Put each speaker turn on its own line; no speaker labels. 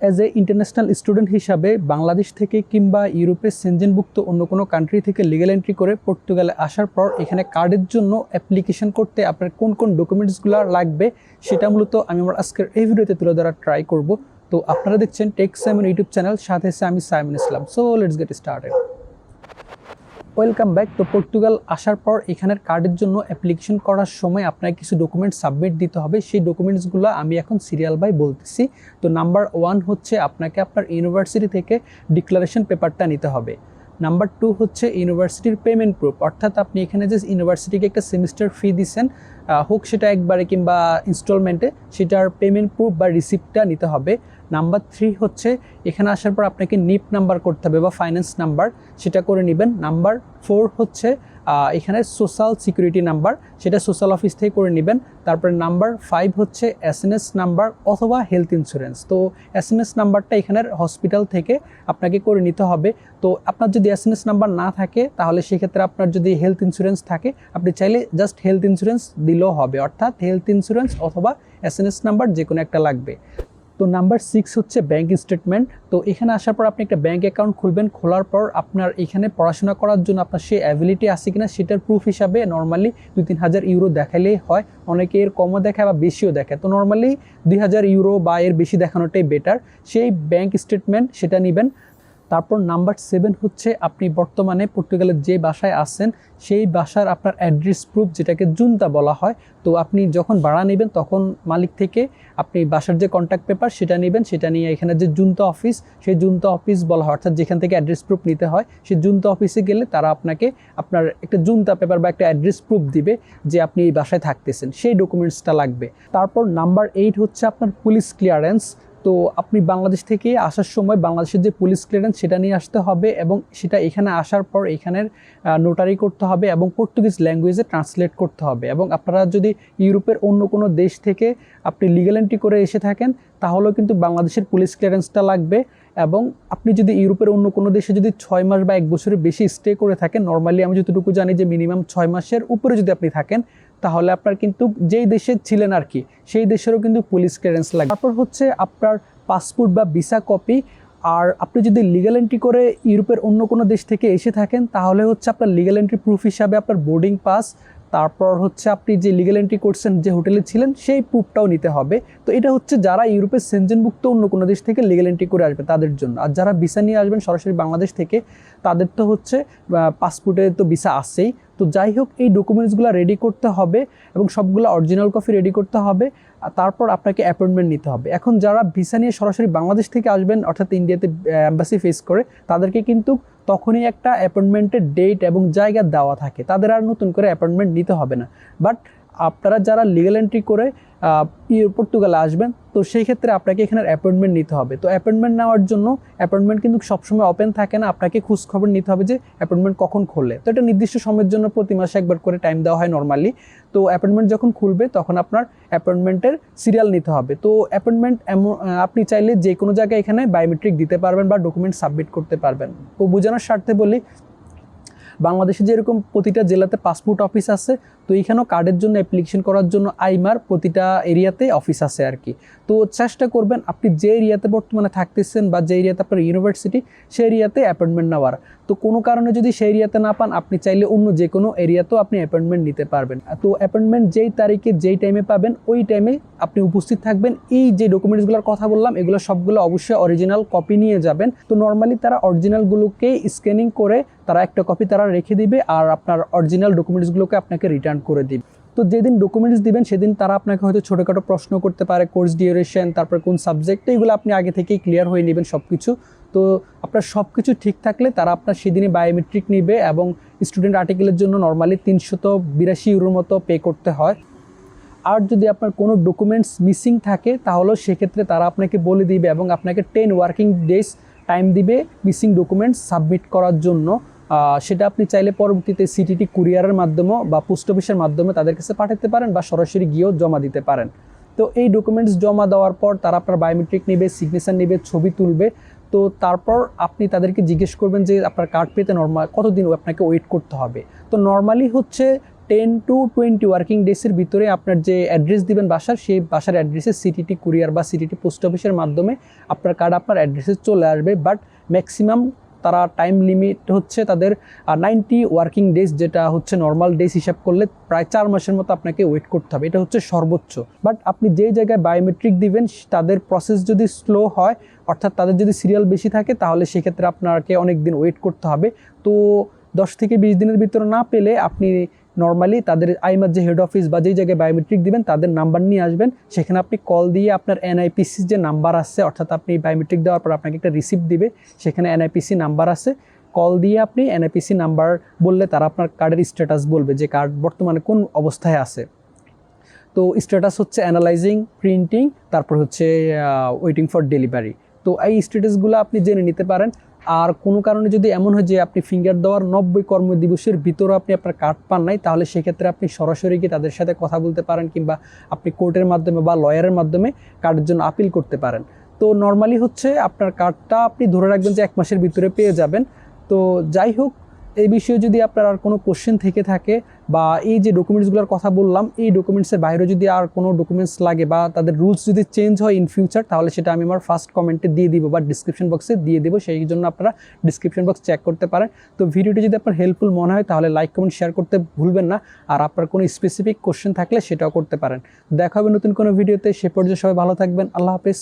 As a international student হিসাবে বাংলাদেশ থেকে কিংবা ইউরোপের সেনজেনভুক্ত অন্য কোনো কান্ট্রি থেকে লিগাল এন্ট্রি করে পর্তুগালে আসার পর এখানে কার্ডের জন্য অ্যাপ্লিকেশন করতে আপনার কোন কোন ডকুমেন্টসগুলো লাগবে সেটা মূলত আমি আমার আজকের এই ভিডিওতে তুলে ধরার ট্রাই করব। তো আপনারা দেখছেন টেক সাইমন ইউটিউব চ্যানেল সাথে আমি Simon Islam so let's get started welcome back to Portugal আসার পর এখানের কার্ডের জন্য অ্যাপ্লিকেশন করার সময় আপনাকে কিছু ডকুমেন্ট সাবমিট দিতে হবে। সেই ডকুমেন্টসগুলো আমি এখন সিরিয়াল বাই বলতেছি। তো নাম্বার ওয়ান হচ্ছে আপনাকে আপনার ইউনিভার্সিটি থেকে ডিক্লারেশন পেপারটা নিতে হবে। নাম্বার টু হচ্ছে ইউনিভার্সিটির পেমেন্ট প্রুফ অর্থাৎ আপনি এখানে যে ইউনিভার্সিটিকে একটা সেমিস্টার ফি দিচ্ছেন হোক সেটা একবারে কিংবা ইনস্টলমেন্টে সেটার পেমেন্ট প্রুফ বা রিসিপ্টটা নিতে হবে। নাম্বার থ্রি হচ্ছে, এখানে আসার পর আপনাকে নিপ নাম্বার করতে হবে বা ফাইন্যান্স নাম্বার সেটা করে নেবেন। নাম্বার ফোর হচ্ছে এখানে সোশ্যাল সিকিউরিটি নাম্বার সেটা সোশ্যাল অফিস থেকে করে নেবেন। তারপরে নাম্বার ফাইভ হচ্ছে এস নাম্বার অথবা হেলথ ইন্স্যুরেন্স তো এস নাম্বারটা এখানের হসপিটাল থেকে আপনাকে করে নিতে হবে। তো আপনার যদি এস নাম্বার না থাকে, তাহলে সেক্ষেত্রে আপনার যদি হেলথ ইন্স্যুরেন্স থাকে, আপনি চাইলে জাস্ট হেলথ ইন্স্যুরেন্স দিলেও হবে। অর্থাৎ হেলথ ইন্স্যুরেন্স অথবা এস নাম্বার যে কোনো একটা লাগবে। তো নাম্বার সিক্স হচ্ছে ব্যাঙ্ক স্টেটমেন্ট তো এখানে আসার পর আপনি একটা ব্যাঙ্ক অ্যাকাউন্ট খুলবেন, খোলার পর আপনার এখানে পড়াশোনা করার জন্য আপনার সেই অ্যাবিলিটি আছে কিনা সেটার প্রুফ হিসাবে নর্মালি দুই তিন হাজার ইউরো দেখালেই হয়। অনেকে এর কমও দেখায় বা বেশিও দেখায়। তো নর্মালি দুই হাজার ইউরো বা এর বেশি দেখানোটাই বেটার সেই ব্যাঙ্ক স্টেটমেন্ট সেটা নেবেন। তারপর নাম্বার সেভেন হচ্ছে আপনি বর্তমানে পর্তুগালের যে বাসায় আছেন, সেই বাসার আপনার অ্যাড্রেস প্রুফ যেটাকে জুনতা বলা হয়, তো আপনি যখন ভাড়া নেবেন তখন মালিক থেকে আপনি বাসার যে কন্ট্যাক্ট পেপার সেটা নেবেন, সেটা নিয়ে এখানে যে জুনতা অফিস সেই জুনতা অফিস বলা হয়, অর্থাৎ যেখান থেকে অ্যাড্রেস প্রুফ নিতে হয়, সেই জুনতা অফিসে গেলে তারা আপনাকে আপনার একটা জুনতা পেপার বা একটা অ্যাড্রেস প্রুফ দিবে যে আপনি এই বাসায় থাকতেছেন, সেই ডকুমেন্টসটা লাগবে। তারপর নাম্বার এইট হচ্ছে আপনার পুলিশ ক্লিয়ারেন্স তো আপনি বাংলাদেশ থেকে আসার সময় বাংলাদেশের যে পুলিশ ক্লিয়ারেন্স সেটা নিয়ে আসতে হবে এবং সেটা এখানে আসার পর এখানের নোটারি করতে হবে এবং পর্তুগিজ ল্যাঙ্গুয়েজে ট্রান্সলেট করতে হবে এবং আপনারা যদি ইউরোপের অন্য কোনো দেশ থেকে আপনি লিগাল এন্ট্রি করে এসে থাকেন, তাহলেও কিন্তু বাংলাদেশের পুলিশ ক্লিয়ারেন্সটা লাগবে এবং আপনি যদি ইউরোপের অন্য কোনো দেশে যদি ছয় মাস বা এক বছরের বেশি স্টে করে থাকেন নর্মালি আমি যতটুকু জানি যে মিনিমাম ছয় মাসের উপরে যদি আপনি থাকেন তাহলে আপনার কিন্তু যেই দেশে ছিলেন আর কি, সেই দেশেরও কিন্তু পুলিশ ক্লিয়ারেন্স লাগে তারপর হচ্ছে আপনার পাসপোর্ট বা ভিসা কপি আর আপনি যদি লিগাল এন্ট্রি করে ইউরোপের অন্য কোনো দেশ থেকে এসে থাকেন, তাহলে হচ্ছে আপনার লিগাল এন্ট্রি প্রুফ হিসাবে আপনার বোর্ডিং পাস তারপর হচ্ছে আপনি যে লিগাল এন্ট্রি করছেন, যে হোটেলে ছিলেন, সেই প্রুফটাও নিতে হবে। তো এটা হচ্ছে যারা ইউরোপের সেনজেনভুক্ত অন্য কোনো দেশ থেকে লিগাল এন্ট্রি করে আসবে তাদের জন্য। আর যারা ভিসা নিয়ে আসবেন সরাসরি বাংলাদেশ থেকে, তাদের তো হচ্ছে পাসপোর্টে তো ভিসা আসেই তো যাই হোক, এই ডকুমেন্টসগুলো রেডি করতে হবে এবং সবগুলো অরিজিনাল কপি রেডি করতে হবে। তারপর আপনাকে অ্যাপয়েন্টমেন্ট নিতে হবে। এখন যারা ভিসা নিয়ে সরাসরি বাংলাদেশ থেকে আসবেন, অর্থাৎ ইন্ডিয়াতে অ্যাম্বাসি ফেস করে, তাদেরকে কিন্তু তখনই একটা অ্যাপয়েন্টমেন্টের ডেট এবং জায়গা দেওয়া থাকে। তাদের আর নতুন করে অ্যাপয়েন্টমেন্ট নিতে হবে না। বাট আপনারা যারা লিগাল এন্ট্রি করে পর্তুগালে আসবেন, তো সেই ক্ষেত্রে আপনাকে এখানে অ্যাপয়েন্টমেন্ট নিতে হবে। তো অ্যাপয়েন্টমেন্ট নেওয়ার জন্য অ্যাপয়েন্টমেন্ট কিন্তু সবসময় ওপেন থাকে না। আপনাকে খোঁজখবর নিতে হবে যে অ্যাপয়েন্টমেন্ট কখন খুললে। তো এটা নির্দিষ্ট সময়ের জন্য প্রতি মাসে একবার করে টাইম দেওয়া হয় নর্মালি তো অ্যাপয়েন্টমেন্ট যখন খুলবে, তখন আপনার অ্যাপয়েন্টমেন্টের সিরিয়াল নিতে হবে। তো অ্যাপয়েন্টমেন্ট এমন আপনি চাইলে যে কোনো জায়গায় এখানে বায়োমেট্রিক দিতে পারবেন বা ডকুমেন্ট সাবমিট করতে পারবেন। তো বোঝানোর স্বার্থে বলি বাংলাদেশে যেরকম প্রতিটা জেলাতে পাসপোর্ট অফিস আছে, তো এইখানেও কার্ডের জন্য অ্যাপ্লিকেশন করার জন্য আইমার প্রতিটা এরিয়াতে অফিস আছে আর কি তো চেষ্টা করবেন আপনি যে এরিয়াতে বর্তমানে থাকতেছেন বা যে এরিয়াতে আপনার ইউনিভার্সিটি সেই এরিয়াতে অ্যাপয়েন্টমেন্ট নেওয়ার। তো কোনো কারণে যদি সেই এরিয়াতে না পান, আপনি চাইলে অন্য যে কোনো এরিয়াতেও আপনি অ্যাপয়েন্টমেন্ট নিতে পারবেন। তো অ্যাপয়েন্টমেন্ট যেই তারিখে, যেই টাইমে পাবেন, ওই টাইমে আপনি উপস্থিত থাকবেন। এই যে ডকুমেন্টসগুলোর কথা বললাম, এগুলো সবগুলো অবশ্যই অরিজিনাল কপি নিয়ে যাবেন। তো নর্মালি তারা অরিজিনালগুলোকেই স্ক্যানিং করে তারা একটা কপি তারা রেখে দিবে আর আপনার অরিজিনাল ডকুমেন্টসগুলোকে আপনাকে রিটার্ন করে দিবে। তো যেদিন ডকুমেন্টস দিবেন, সেদিন তারা আপনাকে হয়তো ছোটোখাটো প্রশ্ন করতে পারে কোর্স ডিউরেশন তারপর কোন সাবজেক্ট এইগুলো আপনি আগে থেকেই ক্লিয়ার হয়ে নেবেন সব কিছু তো আপনার সব কিছু ঠিক থাকলে তারা আপনার সেদিনই বায়োমেট্রিক নেবে এবং স্টুডেন্ট আর্টিকেলের জন্য নর্মালি তিনশত বিরাশি ইউরোর মতো পে করতে হয়। আর যদি আপনার কোনো ডকুমেন্টস মিসিং থাকে, তাহলেও সেক্ষেত্রে তারা আপনাকে বলে দিবে এবং আপনাকে টেন ওয়ার্কিং ডেজ টাইম দিবে মিসিং ডকুমেন্টস সাবমিট করার জন্য। সেটা আপনি চাইলে পরবর্তীতে সিটিটি কুরিয়ারের মাধ্যমে বা পোস্ট অফিসের মাধ্যমে তাদের কাছে পাঠাতে পারেন বা সরাসরি গিয়েও জমা দিতে পারেন। তো এই ডকুমেন্টস জমা দেওয়ার পর তারা আপনার বায়োমেট্রিক নেবে সিগনেচার নেবে, ছবি তুলবে। তো তারপর আপনি তাদেরকে জিজ্ঞেস করবেন যে আপনার কার্ড পেতে নর্মাল কতদিন আপনাকে ওয়েট করতে হবে? তো নর্মালি হচ্ছে টেন টু টোয়েন্টি ওয়ার্কিং ডেসের ভিতরে আপনার যে অ্যাড্রেস দিবেন বাসার, সেই বাসার অ্যাড্রেসে সিটিটি কুরিয়ার বা সিটিটি পোস্ট অফিসের মাধ্যমে আপনার কার্ড আপনার অ্যাড্রেসে চলে আসবে। বাট ম্যাক্সিমাম তারা টাইম লিমিট হচ্ছে তাদের নাইনটি ওয়ার্কিং ডেজ যেটা হচ্ছে নর্মাল ডেজ হিসাব করলে প্রায় চার মাসের মতো আপনাকে ওয়েট করতে হবে। এটা হচ্ছে সর্বোচ্চ। বাট আপনি যেই জায়গায় বায়োমেট্রিক দিবেন তাদের প্রসেস যদি স্লো হয়, অর্থাৎ তাদের যদি সিরিয়াল বেশি থাকে, তাহলে সেক্ষেত্রে আপনাকে অনেক দিন ওয়েট করতে হবে। তো দশ থেকে বিশ দিনের ভিতরে না পেলে আপনি নর্মালি তাদের আইমার যে হেড অফিস বা যেই জায়গায় বায়োমেট্রিক দিবেন, তাদের নাম্বার নিয়ে আসবেন। সেখানে আপনি কল দিয়ে আপনার এনআইপিসির যে নাম্বার আছে, অর্থাৎ আপনি বায়োমেট্রিক দেওয়ার পর আপনাকে একটা রিসিপ্ট দিবে, সেখানে এনআইপিসি নাম্বার আছে। কল দিয়ে আপনি এনআইপিসি নাম্বার বললে তারা আপনার কার্ডের স্ট্যাটাস বলবে যে কার্ড বর্তমানে কোন অবস্থায় আছে। তো স্ট্যাটাস হচ্ছে অ্যানালাইজিং প্রিন্টিং তারপর হচ্ছে ওয়েটিং ফর ডেলিভারি তো এই স্ট্যাটাসগুলো আপনি জেনে নিতে পারেন। আর কোনো কারণে যদি এমন হয় যে আপনি ফিঙ্গার দেওয়ার নব্বই কর্মদিবসের ভিতরে আপনি আপনার কার্ড পান নাই, তাহলে সেক্ষেত্রে আপনি সরাসরি গিয়ে তাদের সাথে কথা বলতে পারেন কিংবা আপনি কোর্টের মাধ্যমে বা লয়ারের মাধ্যমে কার্ডের জন্য আপিল করতে পারেন। তো নর্মালি হচ্ছে আপনার কার্ডটা আপনি ধরে রাখবেন যে এক মাসের ভিতরে পেয়ে যাবেন। তো যাই হোক এই বিষয়ে যদি আপনার আর কোনো কোশ্চেন থেকে থাকে বা এই যে ডকুমেন্টসগুলোর কথা বললাম, এই ডকুমেন্টসের বাইরে যদি আর কোনো ডকুমেন্টস লাগে বা তাদের রুলস যদি চেঞ্জ হয় ইন ফিউচার তাহলে সেটা আমি আমার ফার্স্ট কমেন্টে দিয়ে দিব বা ডিসক্রিপশন বক্সে দিয়ে দেবো। সেই জন্য আপনারা ডিসক্রিপশন বক্স চেক করতে পারেন। তো ভিডিওটি যদি আপনার হেল্পফুল মনে হয়, তাহলে লাইক কমেন্ট শেয়ার করতে ভুলবেন না। আর আপনার কোনো স্পেসিফিক কোশ্চেন থাকলে সেটাও করতে পারেন। দেখা হবে নতুন কোনো ভিডিওতে সে পর্যায়ে সবাই ভালো থাকবেন। আল্লাহ হাফেজ।